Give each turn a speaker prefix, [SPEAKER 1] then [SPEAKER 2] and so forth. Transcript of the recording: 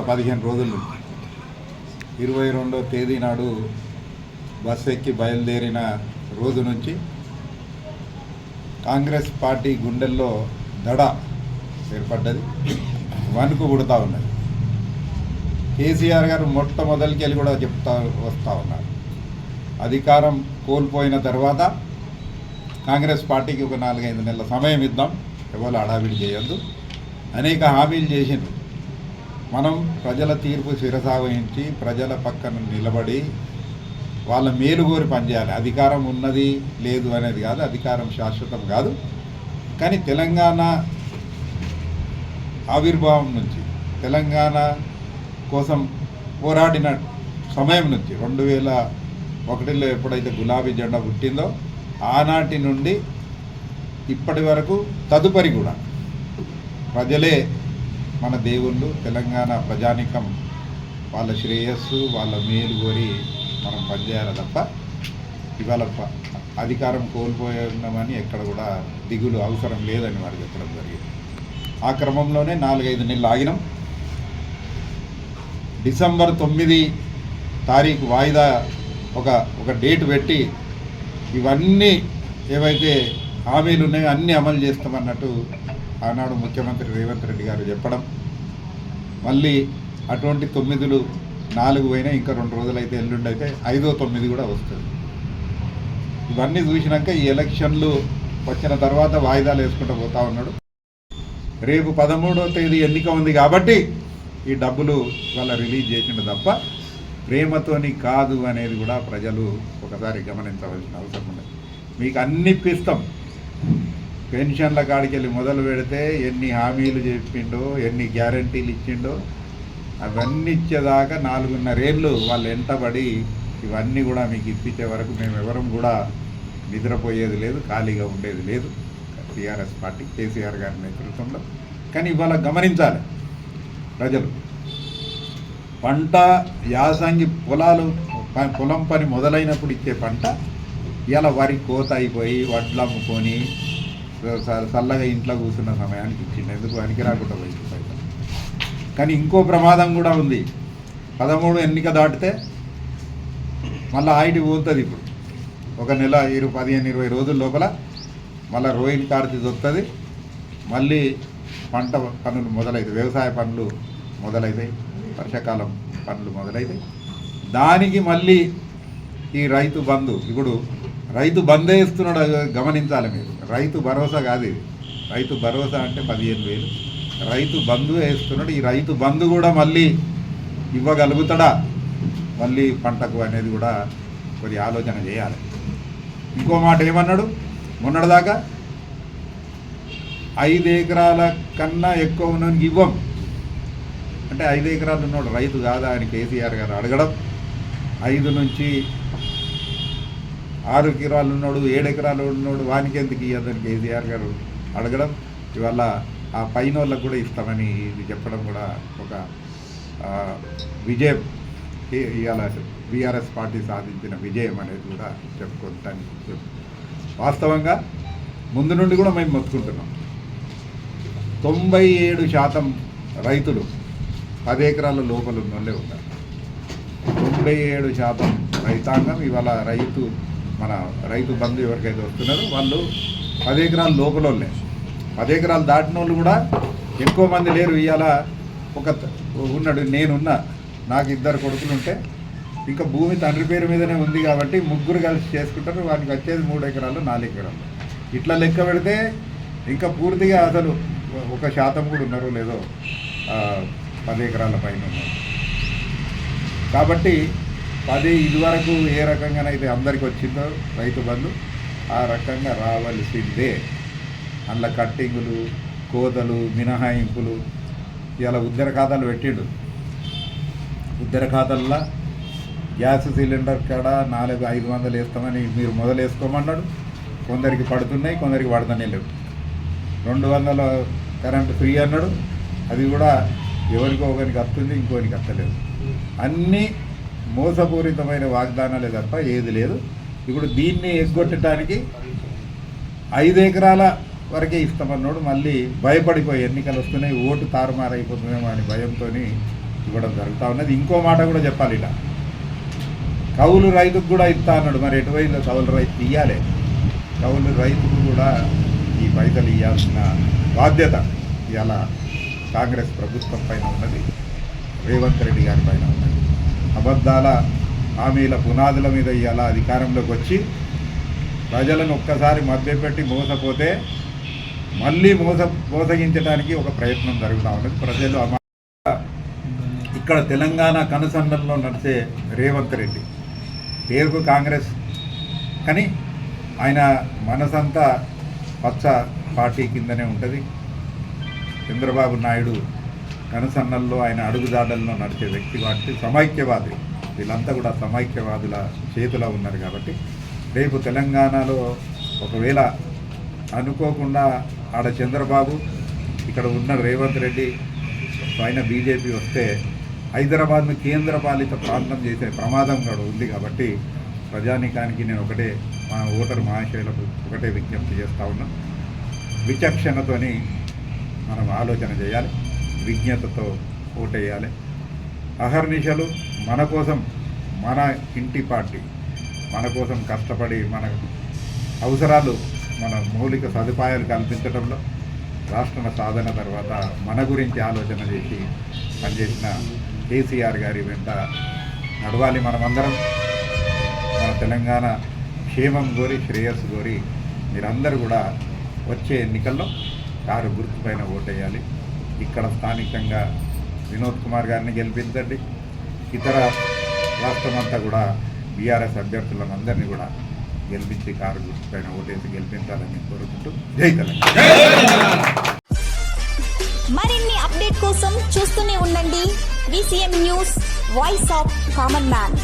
[SPEAKER 1] పదిహేను రోజులు. ఇరవై రెండో తేదీ నాడు బస్ ఎక్కి బయలుదేరిన రోజు నుంచి కాంగ్రెస్ పార్టీ గుండెల్లో దడ ఏర్పడ్డది. వణుకు పుడతా ఉన్నది. కేసీఆర్ గారు మొట్టమొదటికెళ్ళి కూడా చెప్తా వస్తూ ఉన్నారు. అధికారం కోల్పోయిన తర్వాత కాంగ్రెస్ పార్టీకి ఒక నాలుగైదు నెలల సమయం ఇద్దాం. ఎవరు హడావిడి చేయొద్దు. అనేక హామీలు చేసిండ్రు. మనం ప్రజల తీర్పు శిరసావహించి ప్రజల పక్కన నిలబడి వాళ్ళ మేలు కోరి పనిచేయాలి. అధికారం ఉన్నది లేదు అనేది కాదు అధికారం శాశ్వతం కాదు. కానీ తెలంగాణ ఆవిర్భావం నుంచి తెలంగాణ కోసం పోరాడిన సమయం నుంచి రెండు వేల ఒకటిలో ఎప్పుడైతే గులాబీ జెండా పుట్టిందో ఆనాటి నుండి ఇప్పటి వరకు తదుపరి కూడా ప్రజలే మన దేవుళ్ళు తెలంగాణ ప్రజానికం వాళ్ళ శ్రేయస్సు వాళ్ళ మేలు కోరి మనం పనిచేయాలి తప్ప ఇవాళ అధికారం కోల్పోయినామని ఎక్కడ కూడా దిగులు అవసరం లేదని వారు చెప్పడం జరిగింది. ఆ క్రమంలోనే నాలుగైదు నెలలు ఆగినాం. డిసెంబర్ తొమ్మిది తారీఖు వాయిదా ఒక ఒక డేట్ పెట్టి ఇవన్నీ ఏవైతే హామీలు ఉన్నాయో అన్నీ అమలు చేస్తామన్నట్టు ఆనాడు ముఖ్యమంత్రి రేవంత్ రెడ్డి గారు చెప్పడం. మళ్ళీ అటువంటి తొమ్మిదిలు నాలుగు పోయినా ఇంకా రెండు రోజులైతే ఎల్లుండి అయితే ఐదో తొమ్మిది కూడా వస్తుంది. ఇవన్నీ చూసినాక ఈ ఎలక్షన్లు వచ్చిన తర్వాత వాయిదాలు వేసుకుంటూ పోతా ఉన్నాడు. రేపు పదమూడవ తేదీ ఎన్నిక ఉంది కాబట్టి ఈ డబ్బులు వాళ్ళ రిలీజ్ చేసిండు తప్ప ప్రేమతోని కాదు అనేది కూడా ప్రజలు ఒకసారి గమనించవలసిన అవసరం ఉంది. మీకు అన్ని ఇప్పిస్తాం. పెన్షన్ల కాడికి వెళ్ళి మొదలు పెడితే ఎన్ని హామీలు చెప్పిండో ఎన్ని గ్యారంటీలు ఇచ్చిండో అవన్నీ ఇచ్చేదాకా నాలుగున్నరేళ్ళు వాళ్ళు ఎంటబడి ఇవన్నీ కూడా మీకు ఇప్పించే వరకు మేము ఎవరం కూడా నిద్రపోయేది లేదు ఖాళీగా ఉండేది లేదు. టీఆర్ఎస్ పార్టీ కేసీఆర్ గారి నేతృత్వంలో. కానీ ఇవాళ గమనించాలి ప్రజలు. పంట యాసంగి పొలాలు పొలం పని మొదలైనప్పుడు ఇచ్చే పంట ఇలా వరి కోత అయిపోయి వడ్లు అమ్ముకొని చల్లగా ఇంట్లో కూర్చున్న సమయానికి ఇచ్చిండు ఎందుకు? పనికి రాకుండా పోయింది పైసలు. కానీ ఇంకో ప్రమాదం కూడా ఉంది. పదమూడు ఎన్నిక దాటితే మళ్ళీ ఆయిటి పోతుంది ఇప్పుడు. ఒక నెల ఇరవై పదిహేను ఇరవై రోజుల లోపల మళ్ళీ రోహిల్ కార్తి దొరుకుతుంది. మళ్ళీ పంట పనులు మొదలవుతాయి వ్యవసాయ పనులు మొదలవుతాయి వర్షాకాలం పనులు మొదలవుతాయి దానికి మళ్ళీ ఈ రైతు బంధు ఇప్పుడు రైతు బందే ఇస్తున్నాడు గమనించాలి మీరు. రైతు భరోసా కాదు ఇది. రైతు భరోసా అంటే పదిహేను వేలు. రైతు బంధు వేస్తున్నాడు ఈ రైతు బంధు కూడా మళ్ళీ ఇవ్వగలుగుతాడా? మళ్ళీ పంటకు అనేది కూడా కొద్ది ఆలోచన చేయాలి. ఇంకో మాట ఏమన్నాడు? మొన్నటిదాకా ఐదు ఎకరాల కన్నా ఎక్కువ ఉన్నోనికి ఇవ్వం. అంటే ఐదు ఎకరాలు ఉన్నాడు రైతు కాదా అని కేసీఆర్ గారు అడగడం. ఐదు నుంచి ఆరు ఎకరాలు ఉన్నాడు ఏడు ఎకరాలు ఉన్నాడు వానికి ఎందుకు ఇవ్వదని కేసీఆర్ గారు అడగడం. ఇవాళ ఆ పైన వాళ్ళకు కూడా ఇస్తామని ఇది చెప్పడం కూడా ఒక విజయం. ఇవాళ బీఆర్ఎస్ పార్టీ సాధించిన విజయం అనేది కూడా చెప్పుకోవటానికి వాస్తవంగా ముందు నుండి కూడా మేము మొత్తుకుంటున్నాం. తొంభై ఏడు శాతం రైతులు పది ఎకరాల లోపల ఉన్న వాళ్ళే ఉన్నారు. తొంభై ఏడు శాతం రైతాంగం ఇవాళ రైతు మన రైతు బంధు ఎవరికైతే వస్తున్నారో వాళ్ళు పది ఎకరాల లోపల వాళ్ళే పది ఎకరాలు దాటిన వాళ్ళు కూడా ఎక్కువ మంది లేరు. ఇవాళ ఒక ఉన్నాడు నేనున్నా నాకు ఇద్దరు కొడుకులు ఉంటే ఇంకా భూమి తండ్రి పేరు మీదనే ఉంది కాబట్టి ముగ్గురు కలిసి చేసుకుంటారు. వానికి వచ్చేది మూడు ఎకరాలు నాలుగు ఎకరాలు. ఇట్లా లెక్క పెడితే ఇంకా పూర్తిగా అసలు ఒక శాతం కూడా ఉన్నారు లేదో పది ఎకరాల పైన ఉన్నారు. కాబట్టి అదే ఇదివరకు ఏ రకంగానైతే అందరికి వచ్చిందో రైతు బంధు ఆ రకంగా రావాల్సిందే. అందులో కట్టింగులు కోతలు మినహాయింపులు ఇలా ఉద్దర ఖాతాలు పెట్టిండు. ఉద్దర ఖాతాల్లో గ్యాస్ సిలిండర్ కాడ నాలుగు ఐదు వందలు వేస్తామని మీరు మొదలు వేసుకోమన్నాడు కొందరికి పడుతున్నాయి కొందరికి పడుతూనే లేవు. రెండు వందల కరెంట్ ఫ్రీ అన్నాడు. అది కూడా ఎవరికో ఒకరికి వస్తుంది ఇంకోనికి వస్తలేదు. అన్నీ మోసపూరితమైన వాగ్దానాలే తప్ప ఏది లేదు. ఇప్పుడు దీన్ని ఎగ్గొట్టడానికి ఐదు ఎకరాల వరకే ఇస్తామన్నాడు. మళ్ళీ భయపడిపోయి ఎన్నికలు వస్తున్నాయి ఓటు తారుమారైపోతుందేమో అని భయంతో ఇవ్వడం జరుగుతూ ఉన్నది. ఇంకో మాట కూడా చెప్పాలి ఇలా. కౌలు రైతుకు కూడా ఇస్తా అన్నాడు. మరి ఎటువైందో కౌలు రైతు ఇయ్యాలి. కౌలు రైతుకు కూడా ఈ పైసలు ఇవ్వాల్సిన బాధ్యత ఇవాళ కాంగ్రెస్ ప్రభుత్వం పైన ఉన్నది. రేవంత్ రెడ్డి గారి పైన ఉన్నది. అబద్ధాల హామీల పునాదుల మీద ఇవాళ అధికారంలోకి వచ్చి ప్రజలను ఒక్కసారి మభ్యపెట్టి మోసపోతే మళ్ళీ మోస మోసగించడానికి ఒక ప్రయత్నం జరుగుతూ ఉన్నది. ప్రజలు ఇక్కడ తెలంగాణ కనుసన్నల్లో నడిచే రేవంత్ రెడ్డి పేరుకు కాంగ్రెస్ కానీ ఆయన మనసంతా పచ్చ పార్టీ కిందనే ఉంటుంది. చంద్రబాబు నాయుడు కనుసన్నల్లో ఆయన అడుగుజాడల్లో నడిచే వ్యక్తి కాబట్టి సమైక్యవాది. వీళ్ళంతా కూడా సమైక్యవాదుల చేతిలో ఉన్నారు కాబట్టి రేపు తెలంగాణలో ఒకవేళ అనుకోకుండా ఆడ చంద్రబాబు ఇక్కడ ఉన్న రేవంత్ రెడ్డి పైన బీజేపీ వస్తే హైదరాబాద్ను కేంద్ర పాలిత ప్రాంతం చేసే ప్రమాదం కూడా ఉంది కాబట్టి ప్రజానికానికి నేను ఒకటే మా ఓటరు మహాశయులకు ఒకటే విజ్ఞప్తి చేస్తూ ఉన్నా. విచక్షణతోని మనం ఆలోచన చేయాలి. విజ్ఞతతో ఓటేయాలి. అహర్నిశలు మన కోసం మన ఇంటి పార్టీ మన కోసం కష్టపడి మన అవసరాలు మన మౌలిక సదుపాయాలు కల్పించడంలో రాష్ట్ర సాధన తర్వాత మన గురించి ఆలోచన చేసి పనిచేసిన కేసీఆర్ గారి వెంట నడవాలి మనమందరం. మన తెలంగాణ క్షేమం కోరి శ్రేయస్సు కోరి మీరందరూ కూడా వచ్చే ఎన్నికల్లో కారు గుర్తుపైన ఓటేయాలి. ఇక్కడ స్థానికంగా వినోద్ కుమార్ గారిని గెలిపించండి. ఇతర రాష్ట్రమంతా కూడా బీఆర్ఎస్ అభ్యర్థులను అందరినీ కూడా గెలిపించి కారు పైన ఓటేసి గెలిపించాలని కోరుకుంటూ జై తెలంగాణ.
[SPEAKER 2] మరిన్ని అప్డేట్ కోసం చూస్తూనే ఉండండి. VCM news voice of common man